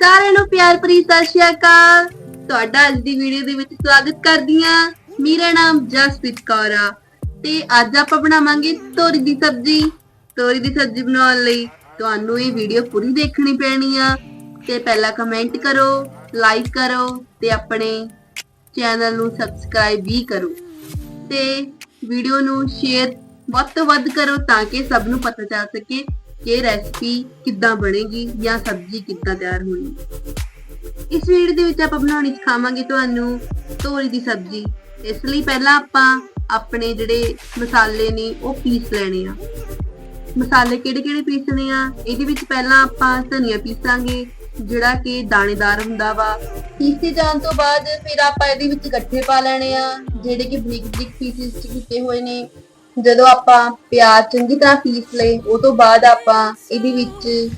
ਸਾਰਿਆਂ ਨੂੰ ਪਿਆਰ ਭਰੀ ਸਤਿ ਸ਼੍ਰੀ ਅਕਾਲ। ਤੁਹਾਡਾ ਅੱਜ ਦੀ ਵੀਡੀਓ ਦੇ ਵਿੱਚ ਸਵਾਗਤ ਕਰਦੀ ਹਾਂ। ਮੇਰਾ ਨਾਮ ਜਸਪ੍ਰੀਤ ਕੌਰ ਆ। ਤੇ ਅੱਜ ਆਪਾਂ ਬਣਾਵਾਂਗੇ ਤੋਰੀ ਦੀ ਸਬਜ਼ੀ। ਤੋਰੀ ਦੀ ਸਬਜ਼ੀ ਬਣਾਉਣ ਲਈ ਤੁਹਾਨੂੰ ਇਹ ਵੀਡੀਓ ਪੂਰੀ ਦੇਖਣੀ ਪੈਣੀ ਆ। ਤੇ ਪਹਿਲਾਂ ਕਮੈਂਟ ਕਰੋ ਲਾਈਕ ਕਰੋ ਤੇ ਆਪਣੇ ਚੈਨਲ ਨੂੰ ਸਬਸਕ੍ਰਾਈਬ ਵੀ ਕਰੋ। ਤੇ ਵੀਡੀਓ ਨੂੰ ਸ਼ੇਅਰ ਵੱਧ ਤੋਂ ਵੱਧ ਕਰੋ ਤਾਂ ਕਿ ਸਭ ਨੂੰ ਪਤਾ ਚੱਲ ਸਕੇ ਕਿ ਰੈਸਪੀ ਕਿੱਦਾਂ ਬਣੇਗੀ ਜਾਂ ਸਬਜ਼ੀ ਕਿੱਦਾਂ ਤਿਆਰ ਹੋਣੀ ਇਸ ਵੀਡੀਓ ਦੇ ਵਿੱਚ ਆਪਾਂ ਬਣਾਉਣੀ ਸਿਖਾਵਾਂਗੇ ਤੁਹਾਨੂੰ ਤੋਰੀ ਦੀ ਸਬਜ਼ੀ। ਇਸ ਲਈ ਪਹਿਲਾਂ ਆਪਾਂ ਆਪਣੇ ਜਿਹੜੇ ਮਸਾਲੇ ਨੇ ਉਹ ਪੀਸ ਲੈਣੇ ਆ। ਮਸਾਲੇ ਕਿਹੜੇ ਕਿਹੜੇ ਪੀਸਣੇ ਆ? ਇਹਦੇ ਵਿੱਚ ਪਹਿਲਾਂ ਆਪਾਂ ਧਨੀਆ ਪੀਸਾਂਗੇ, ਜਿਹੜਾ ਕਿ ਦਾਣੇਦਾਰ ਹੁੰਦਾ ਵਾ। ਪੀਸੇ ਜਾਣ ਤੋਂ ਬਾਅਦ ਫਿਰ ਆਪਾਂ ਇਹਦੇ ਵਿੱਚ ਗੱਠੇ ਪਾ ਲੈਣੇ ਆ, ਜਿਹੜੇ ਕਿ ਬਰੀਕ ਬਰੀਕ ਪੀਸਿਸ ਚ ਕੀਤੇ ਹੋਏ ਨੇ। ਜਦੋਂ ਆਪਾਂ ਪਿਆਜ਼ ਚੰਗੀ ਤਰ੍ਹਾਂ ਪੀਸ ਲਏ, ਉਹ ਤੋਂ ਬਾਅਦ ਆਪਾਂ ਇਹਦੇ ਵਿੱਚ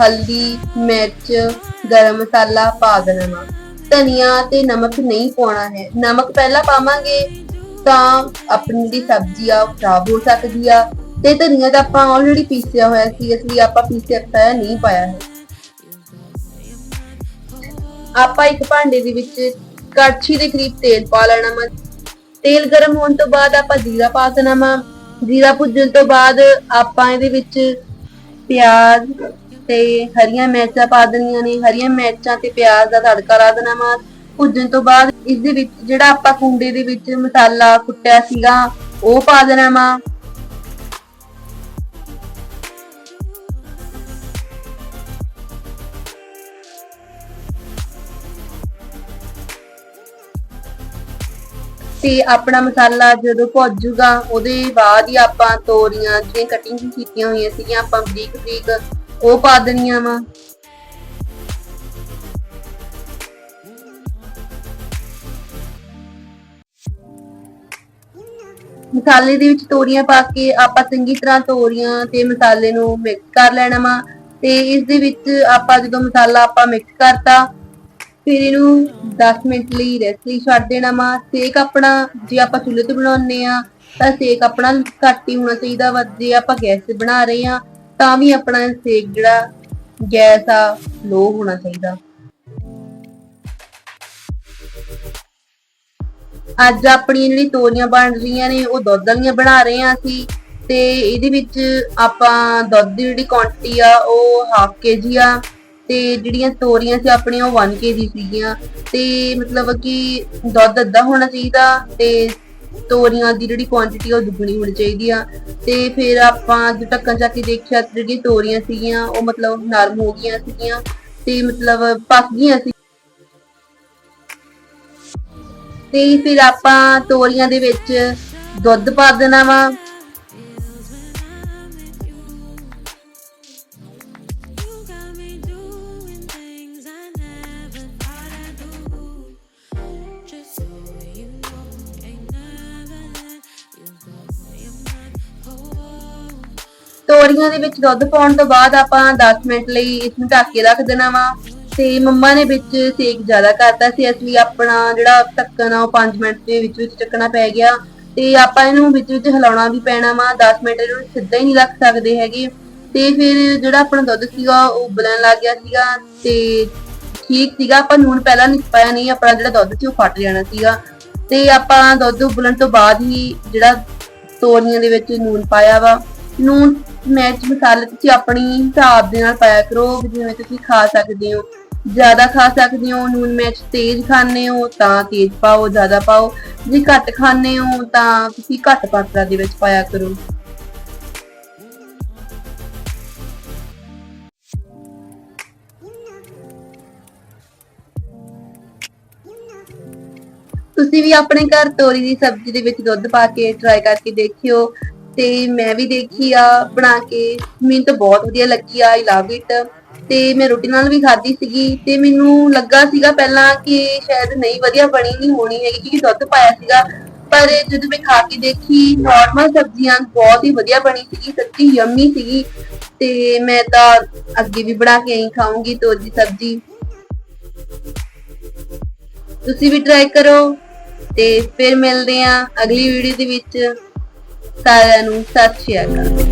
ਹਲਦੀ, ਮਿਰਚ, ਗਰਮ ਮਸਾਲਾ ਪਾ ਦੇਣਾ ਵਾ। ਧਨੀਆ ਤੇ ਨਮਕ ਨਹੀਂ ਪਾਉਣਾ ਹੈ। ਨਮਕ ਪਹਿਲਾਂ ਪਾਵਾਂਗੇ ਤਾਂ ਆਪਣੀ ਜਿਹੜੀ ਸਬਜ਼ੀ ਆ, ਉਹ ਖਰਾਬ ਹੋ ਸਕਦੀ ਆ। ਤੇ ਧਨੀਆ ਤਾਂ ਆਪਾਂ ਆਲਰੇਡੀ ਪੀਸਿਆ ਹੋਇਆ ਸੀ, ਇਸ ਲਈ ਆਪਾਂ ਪੀਸਿਆ ਹੋਇਆ ਨਹੀਂ ਪਾਇਆ ਹੈ। ਆਪਾਂ ਇੱਕ ਭਾਂਡੇ ਦੇ ਵਿੱਚ ਕੜਛੀ ਦੇ ਕਰੀਬ ਤੇਲ ਪਾ ਲੈਣਾ ਵਾ। ਤੇਲ ਗਰਮ ਹੋਣ ਤੋਂ ਬਾਅਦ ਆਪਾਂ ਜੀਰਾ ਪਾ ਦੇਣਾ ਵਾ। ਜੀਰਾ ਭੁੱਜਣ ਤੋਂ ਬਾਅਦ ਆਪਾਂ ਇਹਦੇ ਵਿੱਚ ਪਿਆਜ਼ ਤੇ ਹਰੀਆਂ ਮਿਰਚਾਂ ਪਾ ਦੇਣੀਆਂ ਨੇ। ਹਰੀਆਂ ਮਿਰਚਾਂ ਤੇ ਪਿਆਜ਼ ਦਾ ਤੜਕਾ ਲਾ ਦੇਣਾ ਵਾ। ਭੁੱਜਣ ਤੋਂ ਬਾਅਦ ਇਸ ਦੇ ਵਿੱਚ ਜਿਹੜਾ ਆਪਾਂ ਕੁੰਡੇ ਦੇ ਵਿੱਚ ਮਸਾਲਾ ਕੁੱਟਿਆ ਸੀਗਾ, ਉਹ ਪਾ ਦੇਣਾ ਵਾ। ਤੇ ਆਪਣਾ ਮਸਾਲਾ ਜਦੋਂ ਭੁੱਜੂਗਾ, ਉਹਦੇ ਬਾਅਦ ਹੀ ਆਪਾਂ ਤੋਰੀਆਂ ਜਿਹੜੀਆਂ ਕਟਿੰਗ ਕੀਤੀਆਂ ਹੋਈਆਂ ਸੀਗੀਆਂ, ਆਪਾਂ ਬਰੀਕ ਬਰੀਕ ਉਹ ਪਾ ਦੇਣੀਆਂ ਵਾ। ਮਸਾਲੇ ਦੇ ਵਿੱਚ ਤੋਰੀਆਂ ਪਾ ਕੇ ਆਪਾਂ ਚੰਗੀ ਤਰ੍ਹਾਂ ਤੋਰੀਆਂ ਤੇ ਮਸਾਲੇ ਨੂੰ ਮਿਕਸ ਕਰ ਲੈਣਾ ਵਾ ਤੇ ਇਸ ਦੇ ਵਿੱਚ ਆਪਾਂ ਜਦੋਂ ਮਸਾਲਾ ਆਪਾਂ ਮਿਕਸ ਕਰਤਾ ਫਿਰ ਇਹਨੂੰ 10 ਮਿੰਟ ਲਈ ਰੈਸਟ ਲਈ ਛੱਡ ਦੇਣਾ ਵਾ। ਸੇਕ ਆਪਣਾ, ਜੇ ਆਪਾਂ ਚੁੱਲ੍ਹੇ ਤੇ ਬਣਾਉਂਦੇ ਆ ਤਾਂ ਸੇਕ ਆਪਣਾ ਘੱਟ ਹੀ ਹੋਣਾ ਚਾਹੀਦਾ ਵਾ। ਜੇ ਆਪਾਂ ਗੈਸ ਤੇ ਬਣਾ ਰਹੇ ਆ ਤਾਂ ਵੀ ਆਪਣਾ ਸੇਕ ਜਿਹੜਾ ਗੈਸ ਆ ਲੋ ਹੋਣਾ ਚਾਹੀਦਾ। ਅੱਜ ਆਪਣੀ ਜਿਹੜੀ ਤੋਰੀਆਂ ਬਣ ਰਹੀਆਂ ਨੇ, ਉਹ ਦੁੱਧ ਵਾਲੀਆਂ ਬਣਾ ਰਹੇ ਆ ਅਸੀਂ। ਤੇ ਇਹਦੇ ਵਿੱਚ ਆਪਾਂ ਦੁੱਧ ਦੀ ਜਿਹੜੀ ਕੁਆਂਟੀਟੀ ਆ, ਉਹ ਹਾਫ ਕੇਜੀ ਆ। ਤੇ ਜਿਹੜੀਆਂ ਤੋਰੀਆਂ ਸੀ ਆਪਣੀਆਂ ਉਹ 1 ਕੇਜੀ ਸੀਗੀਆਂ। ਤੇ ਮਤਲਬ ਕਿ ਦੁੱਧ ਅੱਧਾ ਹੋਣਾ ਚਾਹੀਦਾ ਤੇ ਤੋਰੀਆਂ ਦੀ ਜਿਹੜੀ ਕੁਆਂਟੀਟੀ ਉਹ ਦੁੱਗਣੀ ਹੋਣੀ ਚਾਹੀਦੀ ਆ। ਤੇ ਫਿਰ ਆਪਾਂ ਜਦੋਂ ਢੱਕਣ ਚੱਕ ਕੇ ਦੇਖਿਆ ਜਿਹੜੀਆਂ ਤੋਰੀਆਂ ਸੀਗੀਆਂ, ਉਹ ਮਤਲਬ ਨਰਮ ਹੋ ਗਈਆਂ ਸੀਗੀਆਂ ਤੇ ਮਤਲਬ ਪੱਕ ਗਈਆਂ ਸੀ। ਤੇ ਫਿਰ ਆਪਾਂ ਤੋਰੀਆਂ ਦੇ ਵਿੱਚ ਦੁੱਧ ਪਾ ਦੇਣਾ ਵਾ। ਤੋਰੀਆਂ ਦੇ ਵਿੱਚ ਦੁੱਧ ਪਾਉਣ ਤੋਂ ਬਾਅਦ ਆਪਾਂ 10 ਮਿੰਟ ਲਈ ਇਸ ਨੂੰ ਢੱਕ ਕੇ ਰੱਖ ਦੇਣਾ ਵਾ। ਤੇ ਮੰਮਾ ਨੇ ਵਿੱਚ ਸੇਕ ਜ਼ਿਆਦਾ ਕਰਤਾ ਸੀ, ਇਸ ਲਈ ਆਪਣਾ ਜਿਹੜਾ ਢੱਕਣ ਆ ਉਹ 5 ਮਿੰਟ ਦੇ ਵਿੱਚ ਵਿੱਚ ਚੱਕਣਾ ਪੈ ਗਿਆ। ਤੇ ਆਪਾਂ ਇਹਨੂੰ ਵਿੱਚ ਵਿੱਚ ਹਿਲਾਉਣਾ ਵੀ ਪੈਣਾ ਵਾ 10 ਮਿੰਟ ਇਹਨੂੰ ਸਿੱਧਾ ਹੀ ਨਹੀਂ ਰੱਖ ਸਕਦੇ ਹੈਗੇ। ਤੇ ਫਿਰ ਜਿਹੜਾ ਆਪਣਾ ਦੁੱਧ ਸੀਗਾ, ਉਹ ਉਬਲਣ ਲੱਗ ਗਿਆ ਸੀਗਾ। ਤੇ ਠੀਕ ਸੀਗਾ, ਆਪਾਂ ਨੂਨ ਪਹਿਲਾਂ ਨਹੀਂ ਪਾਇਆ, ਨਹੀਂ, ਆਪਣਾ ਜਿਹੜਾ ਦੁੱਧ ਸੀ ਉਹ ਫਟ ਜਾਣਾ ਸੀਗਾ। ਤੇ ਆਪਾਂ ਦੁੱਧ ਉਬਲਣ ਤੋਂ ਬਾਅਦ ਹੀ ਜਿਹੜਾ ਤੋਰੀਆਂ ਦੇ ਵਿੱਚ ਨੂਨ ਪਾਇਆ ਵਾ ਨੂਨ ਮਿਰਚ ਮਸਾਲੇ ਤੁਸੀਂ ਆਪਣੀ ਹਿਸਾਬ ਦੇ ਨਾਲ ਪਾਇਆ ਕਰੋ ਜਿਵੇਂ ਤੁਸੀਂ ਖਾ ਸਕਦੇ ਹੋ। ਜ਼ਿਆਦਾ ਖਾ ਸਕਦੇ ਹੋ, ਨੂਨ ਮਿਰਚ ਤੇਜ਼ ਖਾਣੇ ਹੋ, ਤਾਂ ਤੇਜ਼ ਪਾਓ, ਜ਼ਿਆਦਾ ਪਾਓ। ਜੇ ਘੱਟ ਖਾਣੇ ਹੋ, ਤਾਂ ਤੁਸੀਂ ਘੱਟ ਮਾਤਰਾ ਦੇ ਵਿੱਚ ਪਾਇਆ ਕਰੋ। ਤੁਸੀਂ ਵੀ ਆਪਣੇ ਘਰ ਤੋਰੀ ਦੀ ਸਬਜ਼ੀ ਦੇ ਵਿੱਚ ਦੁੱਧ ਪਾ ਕੇ ਟਰਾਈ ਕਰਕੇ ਦੇਖਿਓ। ਤੇ ਮੈਂ ਵੀ ਦੇਖੀ ਆ ਬਣਾ ਕੇ। ਮੈਨੂੰ ਤਾਂ ਬਹੁਤ ਵਧੀਆ ਲੱਗੀ ਆ ਆਈ ਲਵ ਇਟ ਤੇ ਮੈਂ ਰੋਟੀ ਨਾਲ ਵੀ ਖਾਧੀ ਸੀਗੀ ਤੇ ਮੈਨੂੰ ਲੱਗਾ ਸੀਗਾ ਪਹਿਲਾਂ ਕਿ ਸ਼ਾਇਦ ਨਹੀਂ ਵਧੀਆ ਬਣੀ, ਨਹੀਂ ਹੋਣੀ ਹੈਗੀ ਕਿਉਂਕਿ ਦੁੱਧ ਪਾਇਆ ਸੀਗਾ। ਪਰ ਜਦੋਂ ਮੈਂ ਖਾ ਕੇ ਦੇਖੀ ਨਾਰਮਲ ਸਬਜ਼ੀਆਂ ਬਹੁਤ ਹੀ ਵਧੀਆ ਬਣੀ ਸੀਗੀ, ਸੱਚੀ ਯੰਮੀ ਸੀਗੀ। ਤੇ ਮੈਂ ਤਾਂ ਅੱਗੇ ਵੀ ਬਣਾ ਕੇ ਆਈ ਖਾਊਂਗੀ ਤੋਰੀ ਦੀ ਸਬਜ਼ੀ। ਤੁਸੀਂ ਵੀ ਟਰਾਈ ਕਰੋ ਤੇ ਫਿਰ ਮਿਲਦੇ ਆਂ ਅਗਲੀ ਵੀਡੀਓ ਦੇ ਵਿੱਚ। ਸਾਰਿਆਂ ਨੂੰ ਸਤਿ ਸ਼੍ਰੀ ਅਕਾਲ।